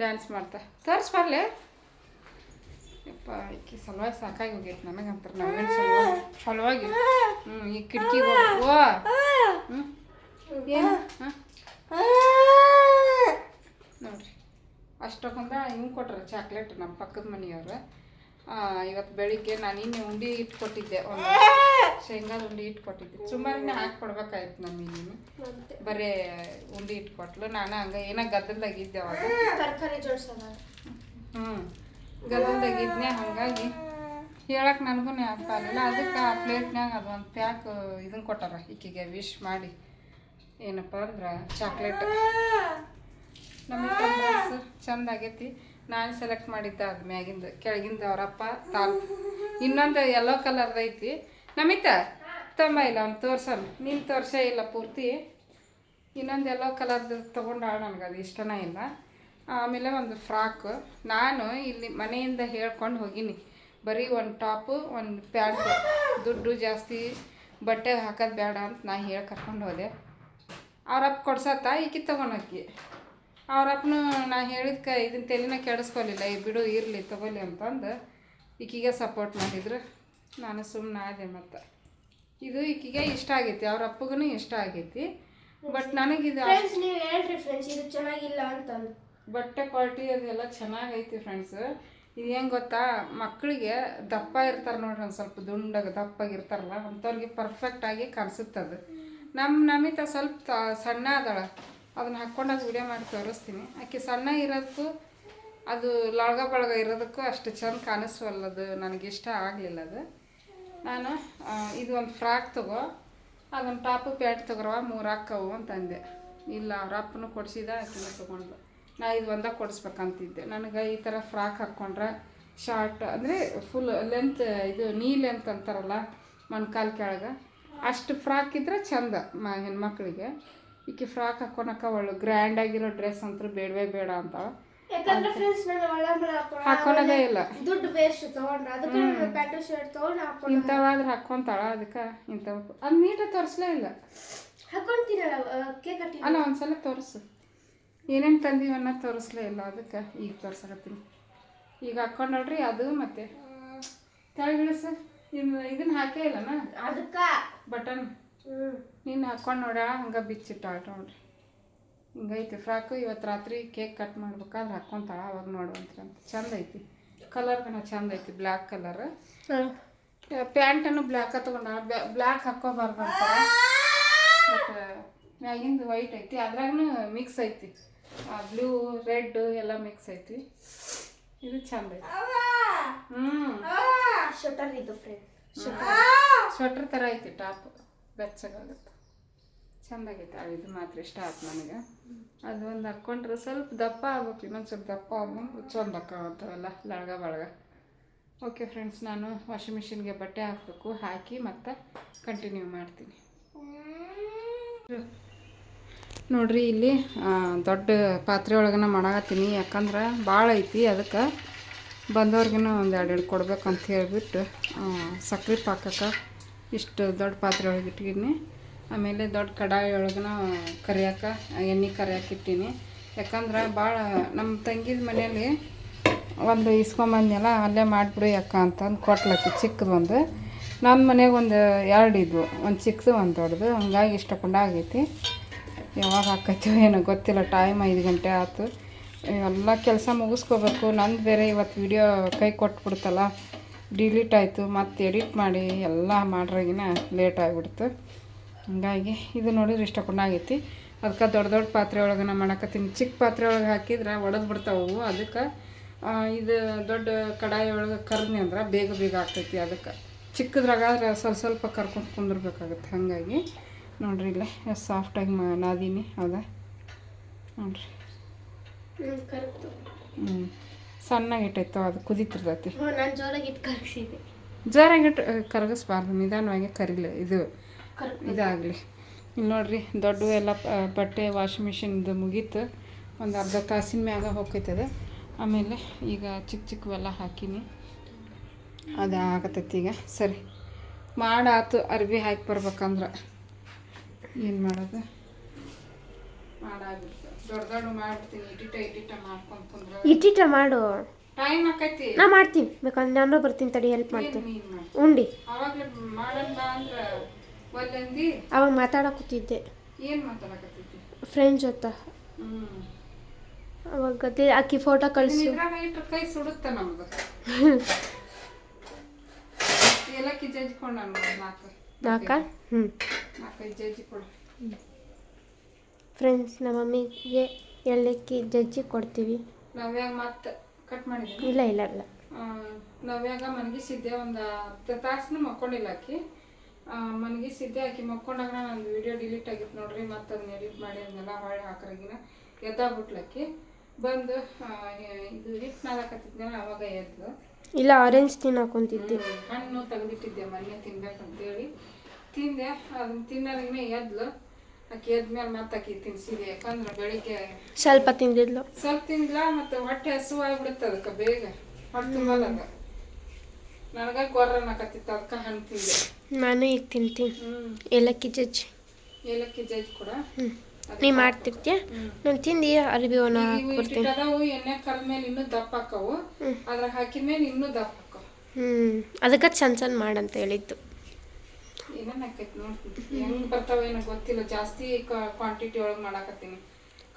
ಡ್ಯಾನ್ಸ್ ಮಾಡ್ತಾ. ತರ್ಸ್ ಬರ್ಲೆ. ಯಪ್ಪ ಈಕಿ ಸಲುವಾಗಿ ಸಾಕಾಗಿ ಹೋಗೈತೆ ನನಗಂತಾರೆ ನಾವೇನು ಸಲುವಾಗಿ? ಸಲುವಾಗಿ. ಹ್ಞೂ ಈ ಕಿಟಕಿಗೆ ಹೋಗ್ಬೇಕು ಹ್ಞೂ ಏನು? ಹಾಂ? ನೋಡ್ರಿ. ಅಷ್ಟಕ್ಕೊಂದ ಹಿಂಗೆ ಕೊಟ್ರು ಚಾಕ್ಲೇಟ್ ನಮ್ಮ ಪಕ್ಕದ ಮನೆಯವ್ರು. ಇವತ್ತು ಬೆಳಿಗ್ಗೆ ನಾನು ಇನ್ನೇ ಉಂಡಿ ಇಟ್ಕೊಟ್ಟಿದ್ದೆ ಒಂದು ಶೇಂಗಾದ ಉಂಡಿ ಇಟ್ಕೊಟ್ಟಿದ್ದೆ. ಸುಮಾರಿನ ಹಾಕ್ ಕೊಡ್ಬೇಕಾಯ್ತು ನಮ್ಮ ಇನ್ನೇನು ಬರೀ ಉಂಡಿ ಇಟ್ಕೊಟ್ಲು. ನಾನು ಹಂಗೆ ಏನೋ ಗದ್ದಲ್ದಾಗಿದ್ದೆ ಅವಾಗ. ತರಕಾರಿ ಜೋಡ್ಸೋಣ ಹ್ಞೂ ಗದ್ದಲ್ದಾಗಿದ್ನೆ ಹಾಗಾಗಿ ಹೇಳಕ್ಕೆ ನನಗೂ ಆಗಲಿಲ್ಲ. ಅದಕ್ಕೆ ಆ ಪ್ಲೇಟ್ನಾಗ ಅದು ಒಂದು ಪ್ಯಾಕ್ ಇದನ್ನು ಕೊಟ್ಟಾರ, ಈಕಿಗೆ ವಿಶ್ ಮಾಡಿ. ಏನಪ್ಪ ಅಂದ್ರೆ ಚಾಕ್ಲೇಟ್. ನಮಗೆ ಚಂದ ಆಗೈತಿ. ನಾನು ಸೆಲೆಕ್ಟ್ ಮಾಡಿದ್ದೆ ಅದು ಮ್ಯಾಗಿಂದು, ಕೆಳಗಿಂದ ಅವರಪ್ಪ ತಾಲ್ ಇನ್ನೊಂದು ಯೆಲ್ಲೋ ಕಲರ್ದು ಐತಿ. ನಮಿತ, ತಮ್ಮ ಇಲ್ಲ, ಅವ್ನು ತೋರ್ಸೋನು. ನೀನು ತೋರ್ಸೇ ಇಲ್ಲ ಪೂರ್ತಿ. ಇನ್ನೊಂದು ಯೆಲ್ಲೋ ಕಲರ್ದು ತೊಗೊಂಡಾಳ ನನಗೆ, ಅದು ಇಷ್ಟನೇ ಇಲ್ಲ. ಆಮೇಲೆ ಒಂದು ಫ್ರಾಕ್. ನಾನು ಇಲ್ಲಿ ಮನೆಯಿಂದ ಹೇಳ್ಕೊಂಡು ಹೋಗೀನಿ. ಬರೀ ಒಂದು ಟಾಪು ಒಂದು ಪ್ಯಾಂಟ್. ದುಡ್ಡು ಜಾಸ್ತಿ ಬಟ್ಟೆ ಹಾಕೋದು ಬೇಡ ಅಂತ ನಾ ಹೇಳಿ ಕರ್ಕೊಂಡು ಹೋದೆ. ಅವ್ರಪ್ಪ ಕೊಡ್ಸತ್ತ? ಈಕಿ ತೊಗೊಂಡೋಕಿ ಅವ್ರಪ್ಪನು ನಾ ಕ ಇದನ್ನ ತಲೆನ ಕೆಡಿಸ್ಕೊಲಿಲ್ಲ. ಈ ಬಿಡು ಇರಲಿ ತೊಗೊಲಿ ಅಂತಂದು ಈಕಿಗೆ ಸಪೋರ್ಟ್ ಮಾಡಿದ್ರು. ನಾನು ಸುಮ್ಮನೆ ಆದೆ ಮತ್ತು. ಇದು ಈಕಿಗೆ ಇಷ್ಟ ಆಗೈತಿ. ಅವ್ರ ಅಪ್ಪಗೂ ಇಷ್ಟ ಆಗೈತಿ. ಬಟ್ ನನಗಿದು ನೀವು ಹೇಳ್ರಿ ಫ್ರೆಂಡ್ಸ್ ಇದು ಚೆನ್ನಾಗಿಲ್ಲ ಅಂತಂದು. ಬಟ್ಟೆ ಕ್ವಾಲಿಟಿ ಅದೆಲ್ಲ ಚೆನ್ನಾಗೈತಿ ಫ್ರೆಂಡ್ಸ್ ಇದು ಹೆಂಗೆ ಗೊತ್ತಾ? ಮಕ್ಕಳಿಗೆ ದಪ್ಪ ಇರ್ತಾರೆ ನೋಡ್ರಿ ಒಂದು ಸ್ವಲ್ಪ ದುಂಡಾಗ ದಪ್ಪಾಗಿರ್ತಾರಲ್ಲ, ಅಂಥವ್ರಿಗೆ ಪರ್ಫೆಕ್ಟಾಗಿ ಕಾಣಿಸುತ್ತದು ನಮ್ಮ ನಮಿತ ಸ್ವಲ್ಪ ಸಣ್ಣ ಅದಳ. ಅದನ್ನ ಅದು ವಿಡಿಯೋ ಮಾಡಿ ತೋರಿಸ್ತೀನಿ. ಆಕೆ ಸಣ್ಣ ಇರೋದಕ್ಕೂ ಅದು ಲಳಗ ಬಳಗ ಇರೋದಕ್ಕೂ ಅಷ್ಟು ಚಂದ ಕಾಣಿಸ್ವಲ್ಲದು ನನಗೆ ಇಷ್ಟ ಆಗಲಿಲ್ಲ ಅದು. ನಾನು ಇದು ಒಂದು ಫ್ರಾಕ್ ತಗೋ ಅದೊಂದು ಟಾಪು ಪ್ಯಾಂಟ್ ತಗೋರವ ಮೂರು ಹಾಕವು ಅಂತಂದೆ. ಇಲ್ಲ, ಅವ್ರ ಅಪ್ಪನೂ ಕೊಡಿಸಿದ, ಆಕಿನ ತೊಗೊಂಡ್ಲು ನಾ ಇದು ಒಂದ ಕೊಡಿಸ್ಬೇಕಂತಿದ್ದೆ. ನನಗೆ ಈ ಥರ ಫ್ರಾಕ್ ಹಾಕ್ಕೊಂಡ್ರೆ ಶಾರ್ಟ್ ಅಂದರೆ ಫುಲ್ ಲೆಂತ್ ಇದು ನೀ ಲೆಂತ್ ಅಂತಾರಲ್ಲ ಮೊಣ್ಕಾಲು ಕೆಳಗೆ ಅಷ್ಟು ಫ್ರಾಕ್ ಇದ್ರೆ ಚಂದ ಮ ಹೆಣ್ಮಕ್ಳಿಗೆ. ಈಕೆ ಫ್ರಾಕ್ ಹಾಕೊಳಕ ಒಳ್ಳೆ ಗ್ರ್ಯಾಂಡ್ ಆಗಿರೋ ಡ್ರೆಸ್ ಅಂತೂ ಬೇಡವೇ ಬೇಡ ಅಂತ ಯಾಕಂದ್ರೆ ಫ್ರೆಂಡ್ಸ್ ನಾನು ಒಳಗಡೆ ಹಾಕೊಳ್ಳೋ ಹಾಕೊಳ್ಳೋದೇ ಇಲ್ಲ. ದುಡ್ಡು ವೇಸ್ಟ್ ತಗೊಂಡ್ರೆ ಅದಕ್ಕೆ ನಾನು ಪ್ಯಾಂಟು ಶರ್ಟ್ ತಗೊಂಡು ಹಾಕೊಂಡು ಇಂಥವಾದ್ರೆ ಹಾಕ್ಕೊಂತಾಳ ಅದಕ್ಕೆ ಇಂಥವು ಅದು ನೀಟಾಗಿ ತೋರಿಸ್ಲೇ ಇಲ್ಲ. ಕೇಕ್ ಅಲ್ಲ ಒಂದ್ಸಲ ತೋರಿಸು. ಏನೇನು ತಂದೀವನ್ನ ತೋರಿಸ್ಲೇ ಇಲ್ಲ ಅದಕ್ಕೆ ಈಗ ತೋರ್ಸಕತ್ತೀನಿ. ಈಗ ಹಾಕೊಂಡು ನೋಡ್ರಿ ಅದು ಮತ್ತೆ ಕೆಳಗಿಳಿಸ ಇನ್ನು ಇದನ್ನ ಹಾಕೇ ಇಲ್ಲನ? ಅದಕ್ಕ. ಬಟನ್. ನೀನು ಹಾಕ್ಕೊಂಡು ನೋಡ ಹಂಗೆ ಬಿಚ್ಚಿಟ್ಟಾಳ ನೋಡ್ರಿ. ಹಿಂಗೈತಿ ಫ್ರಾಕು ಇವತ್ತು ರಾತ್ರಿ ಕೇಕ್ ಕಟ್ ಮಾಡ್ಬೇಕಾದ್ರೆ ಹಾಕ್ಕೊಂತಾಳ ಅವಾಗ ನೋಡುವಂತ ಚಂದ ಐತಿ. ಕಲರ್ ಚಂದ ಐತಿ ಬ್ಲ್ಯಾಕ್ ಕಲರ್ ಪ್ಯಾಂಟನ್ನು ಬ್ಲ್ಯಾಕ ತಗೊಂಡ ಬ್ಲ್ಯಾಕ್ ಹಾಕ್ಕೋಬಾರ್ದು ಅಂತಾರೆ ಬಟ್ ಮ್ಯಾಗಿಂದು ವೈಟ್ ಐತಿ ಅದ್ರಾಗೂ ಮಿಕ್ಸ್ ಐತಿ. ಬ್ಲೂ ರೆಡ್ ಎಲ್ಲ ಮಿಕ್ಸ್ ಐತಿ. ಇದು ಚಂದ ಐತಿ. ಹ್ಞೂ ಶಟರ್ ಇದು ಸ್ವೆಟ್ರ್ ಥರ ಐತಿ ಟಾಪ್ ಬೆಚ್ಚಗಾಗುತ್ತೆ. ಚಂದ ಆಗೈತೆ. ಆ ಇದು ಮಾತ್ರ ಇಷ್ಟ ಆಯ್ತು ನನಗೆ. ಅದು ಒಂದು ಹಾಕ್ಕೊಂಡ್ರೆ ಸ್ವಲ್ಪ ದಪ್ಪ ಆಗ್ಬೇಕು ಇನ್ನೊಂದು ಸ್ವಲ್ಪ ದಪ್ಪ ಆಗ್ಬೇಕು. ಚಂದ ಹಾಕೋವಂಥವೆಲ್ಲ ಲಳಗ ಬಳಗ. ಓಕೆ ಫ್ರೆಂಡ್ಸ್ ನಾನು ವಾಷಿಂಗ್ ಮಿಷಿನ್ಗೆ ಬಟ್ಟೆ ಹಾಕಬೇಕು ಹಾಕಿ ಮತ್ತೆ ಕಂಟಿನ್ಯೂ ಮಾಡ್ತೀನಿ. ನೋಡ್ರಿ ಇಲ್ಲಿ ದೊಡ್ಡ ಪಾತ್ರೆ ಒಳಗನ ಮಾಡಾಕತ್ತೀನಿ. ಯಾಕಂದ್ರೆ ಭಾಳ ಐತಿ ಅದಕ್ಕೆ ಬಂದವ್ರಿಗೂ ಒಂದು ಎರಡು ಕೊಡ್ಬೇಕು ಅಂತ ಹೇಳ್ಬಿಟ್ಟು ಆ, ಸಕ್ರೆ ಪಾಕಕ್ಕೆ ಇಷ್ಟು ದೊಡ್ಡ ಪಾತ್ರೆ ಒಳಗೆ ಇಟ್ಟಿದ್ದೀನಿ. ಆಮೇಲೆ ದೊಡ್ಡ ಕಡಾಯಿ ಒಳಗನ ಕರಿಯಾಕ ಎಣ್ಣೆ ಕರಿಯಾಕಿಟ್ಟೀನಿ ಯಾಕಂದ್ರೆ ಭಾಳ ನಮ್ಮ ತಂಗಿದ ಮನೇಲಿ ಒಂದು ಇಸ್ಕೊಂಬಂದ್ನಲ್ಲ ಅಲ್ಲೇ ಮಾಡಿಬಿಡು ಯಾಕ ಅಂತಂದು ಕೊಟ್ಲತ್ತಿ ಚಿಕ್ಕದು ಒಂದು. ನಮ್ಮ ಮನೆಗೆ ಒಂದು ಎರಡು ಇದ್ವು ಒಂದು ಚಿಕ್ಕದು ಒಂದು ದೊಡ್ಡದು ಹಂಗಾಗಿ ಇಷ್ಟಕೊಂಡ ಆಗೈತಿ. ಯಾವಾಗ ಹಾಕೈತೋ ಏನೋ ಗೊತ್ತಿಲ್ಲ ಟೈಮ್ ಐದು ಗಂಟೆ ಆಯ್ತು ಎಲ್ಲ ಕೆಲಸ ಮುಗಿಸ್ಕೋಬೇಕು. ನಂದು ಬೇರೆ ಇವತ್ತು ವಿಡಿಯೋ ಕೈ ಕೊಟ್ಬಿಡ್ತಲ್ಲ ಡಿಲೀಟ್ ಆಯಿತು. ಮತ್ತು ಎಡಿಟ್ ಮಾಡಿ ಎಲ್ಲ ಮಾಡ್ರಾಗಿನ ಲೇಟ್ ಆಗಿಬಿಡ್ತು. ಹಂಗಾಗಿ ಇದು ನೋಡಿದ್ರೆ ಇಷ್ಟಕೊಂಡು ಆಗೈತಿ. ಅದಕ್ಕೆ ದೊಡ್ಡ ದೊಡ್ಡ ಪಾತ್ರೆ ಒಳಗೆ ನಾನು ಮಾಡಕತ್ತೀನಿ. ಚಿಕ್ಕ ಪಾತ್ರೆ ಒಳಗೆ ಹಾಕಿದ್ರೆ ಒಡೆದು ಬಿಡ್ತಾವು ಅದಕ್ಕೆ ಇದು ದೊಡ್ಡ ಕಡಾಯಿ ಒಳಗೆ ಕರ್ನಿ ಅಂದ್ರೆ ಬೇಗ ಬೇಗ ಆಗ್ತೈತಿ. ಅದಕ್ಕೆ ಚಿಕ್ಕದ್ರಾಗಾದ್ರೆ ಸ್ವಲ್ಪ ಸ್ವಲ್ಪ ಕರ್ಕೊಂಡು ಕುಂದಿರ್ಬೇಕಾಗತ್ತೆ. ಹಾಗಾಗಿ ನೋಡ್ರಿ ಇಲ್ಲೇ ಎಷ್ಟು ಸಾಫ್ಟಾಗಿ ಮಾ ನಾದೀನಿ ಹೌದಾ ನೋಡ್ರಿ. ಹ್ಞೂ ಸಣ್ಣಗೆ ಇಟ್ಟೈತೋ ಅದು ಕುದಿತಿರ್ತೈತಿ. ಜೋರಾಗಿ ಇಟ್ಟು ಕರಗಿಸ್ಬಾರ್ದು ನಿಧಾನವಾಗಿ ಕರಿಲಿ ಇದು ಇದಾಗಲಿ. ಇಲ್ಲಿ ನೋಡ್ರಿ ದೊಡ್ಡ ಎಲ್ಲ ಬಟ್ಟೆ ವಾಷಿಂಗ್ ಮಿಷಿನ್ದು ಮುಗೀತು. ಒಂದು ಅರ್ಧ ತಾಸಿನ ಮ್ಯಾಗ ಹೋಗ್ತೈತದ. ಆಮೇಲೆ ಈಗ ಚಿಕ್ಕ ಚಿಕ್ಕವೆಲ್ಲ ಹಾಕೀನಿ. ಅದು ಆಗತೈತಿ ಈಗ. ಸರಿ. ಮಾಡಾತು ಅರ್ಬಿ ಹಾಕಿ ಬರ್ಬೇಕಂದ್ರೆ. ಏನು ಮಾಡೋದು? ಮಾಡಾಗುತ್ತೆ. ದೊಡ್ಡ ದೊಡ್ಡ ಮಾಡ್ಬಿಡ್ತೀನಿ ಇಟ್ಟಿಟ ಇಟ್ಟಿಟ ಮಾಡ್ಕೊಂಡು ಕುಂದ್ರೆ ಇಟ್ಟಿಟ ಮಾಡು. ಟೈಮ್ ಆಕೈತಿ. ನಾ ಮಾಡ್ತೀನಿ. ಬೇಕಾದ್ರೆ ನಾನು ಬರ್ತೀನಿ ತಡಿ ಹೆಲ್ಪ್ ಮಾಡ್ತೀನಿ. ನೀನು ಮಾಡಿ? ಉಂಡಿ. ಅವಾಗಲೇ ಮಾಡೋಣ ಬಾ ಅಂದ್ರೆ ಒಲ್ಲಂದಿ? ಅವಾಗ ಮಾತಾಡಕೂತಿದ್ದೆ. ಕೂತಿದ್ದೆ ಮಾತಾಡಕತ್ತೈತಿ ಫ್ರೆಂಡ್ ಜೊತೆ. ಅವಾಗ ಅದೇ ಆಕಿ ಫೋಟೋ ಕಳಿಸು. ಇದ್ರಾಗ ಇಟ್ಟು ಕೈ ಸುಡುತ್ತ ನಮ್ದು ಏಲಕ್ಕಿ ಜಜ್ಕೊಂಡು ನಾನು ನಾಲ್ಕು ನಾಕ ಹ್ಞೂ ಫ್ರೆಂಡ್ಸ್ ನಮ್ಮ ಮಮ್ಮಿಗೆ ಎಳ್ಳಕ್ಕಿ ಜಜ್ಜಿ ಕೊಡ್ತೀವಿ ನಾವ್ಯಾಗ ಮತ್ತೆ ಕಟ್ ಮಾಡಿದ್ವಿ ಇಲ್ಲ ಇಲ್ಲ ಇಲ್ಲ ನಾವ್ಯಾಗ ಮನಗಿಸಿದ್ದೆ ಒಂದು ಹತ್ತು ತಾಸು ಮಕ್ಕೊಂಡಿಲ್ಲ ಆಕಿ ಮನಗಿಸಿದ್ದೆ ಆಕಿ ಮಕ್ಕೊಂಡಾಗ ನನ್ನ ವಿಡಿಯೋ ಡಿಲೀಟ್ ಆಗಿತ್ತು ನೋಡ್ರಿ ಮತ್ತೆ ಅದನ್ನ ಎಡಿಟ್ ಮಾಡಿ ಅದನ್ನೆಲ್ಲ ಹೊಳ್ಳಿ ಹಾಕ್ರಾಗಿನ ಎದ್ದಾಗ್ಬಿಟ್ಲಕ್ಕಿ ಬಂದು ಇದು ಹಿಟ್ಟು ನಾದಕತ್ತಿದ್ನಲ್ಲ ಅವಾಗ ಎದ್ದು ಇಲ್ಲ ಆರೆಂಜ್ ತಿನ್ನಕೊಂತಿದ್ದೆ ಹಣ್ಣು ತೆಗೆದಿಟ್ಟಿದ್ದೆ ಮೊನ್ನೆ ತಿನ್ಬೇಕಂತೇಳಿ ತಿಂದೆ ಅದನ್ನ ತಿನ್ನೋರಿಗೇ ಎದ್ಲು. ಆಕಿ ಎದ್ಮೇಲೆ ಮತ್ತೆ ಆಕಿ ತಿನ್ಸಿದೆ. ಯಾಕಂದ್ರೆ ಬೆಳಿಗ್ಗೆ ಸ್ವಲ್ಪ ತಿಂದಿದ್ಲು. ಸ್ವಲ್ಪ ತಿಂದ್ಲ ಮತ್ತೆ ಹೊಟ್ಟೆ ಹಸುವಾಗ್ಬಿಡುತ್ತೆ ಅದಕ್ಕೆ ಬೇಗ. ಹೊಟ್ಟೆ ತುಂಬಲ್ಲ ಅದ ನನಗ ಗೊರ್ರನಕತ್ತಿತ್ತು ಅದಕ್ಕೆ ಹಣ್ಣು ತಿಂದೆ. ನಾನು ಈಗ ತಿಂತೀನಿ. ಏಲಕ್ಕಿ ಜಜ್ಜಿ. ಏಲಕ್ಕಿ ಜಜ್ಜಿ ಕೂಡ. ನೀ ಮಾಡ್ತಿರ್ತೀಯ? ನಾನು ತಿಂದು ಅರ್ಬಿ ಒಣ ಕೊಡ್ತೀನಿ. ಹಾಕ್ಬಿಡ್ತೀನಿ ಇಟ್ಟಿಟ್ಟದಾವು ಎಣ್ಣೆ ಕರ್ದ್ಮೇಲೆ ಇನ್ನೂ ದಪ್ಪ ಹಾಕವು ಅದ್ರಾಗ ಹಾಕಿದ್ಮೇಲೆ ಇನ್ನೂ ದಪ್ಪ ಹ್ಮ್. ಹ್ಞೂ ಅದಕ್ಕೆ ಚಂದ್ ಸಣ್ಣ ಮಾಡಂತ ಹೇಳಿದ್ದು. ಏನೇನು ಆಕೈತಿ ನೋಡ್ತೀನಿ ಹೆಂಗ್ ಬರ್ತಾವೇನೋ ಗೊತ್ತಿಲ್ಲ. ಜಾಸ್ತಿ ಕ್ವಾಂಟಿಟಿ ಒಳಗೆ ಮಾಡಾಕತ್ತೀನಿ.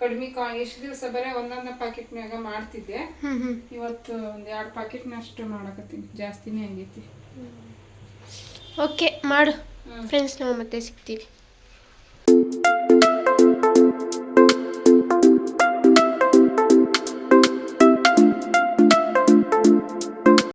ಕಡಿಮೆ ಕಾ ಎಷ್ಟು ದಿವಸ ಬರೀ ಒಂದೊಂದು ಪ್ಯಾಕೆಟ್ನಾಗ ಮಾಡ್ತಿದ್ದೆ. ಇವತ್ತು ಒಂದು ಎರಡು ಪ್ಯಾಕೆಟ್ನಷ್ಟು ಮಾಡಾಕತ್ತೀನಿ. ಜಾಸ್ತಿನೇ ಆಗೈತಿ. ಓಕೆ ಮಾಡು. ಫ್ರೆಂಡ್ಸ್ ನಾವು ಮತ್ತೆ ಸಿಗ್ತೀವಿ.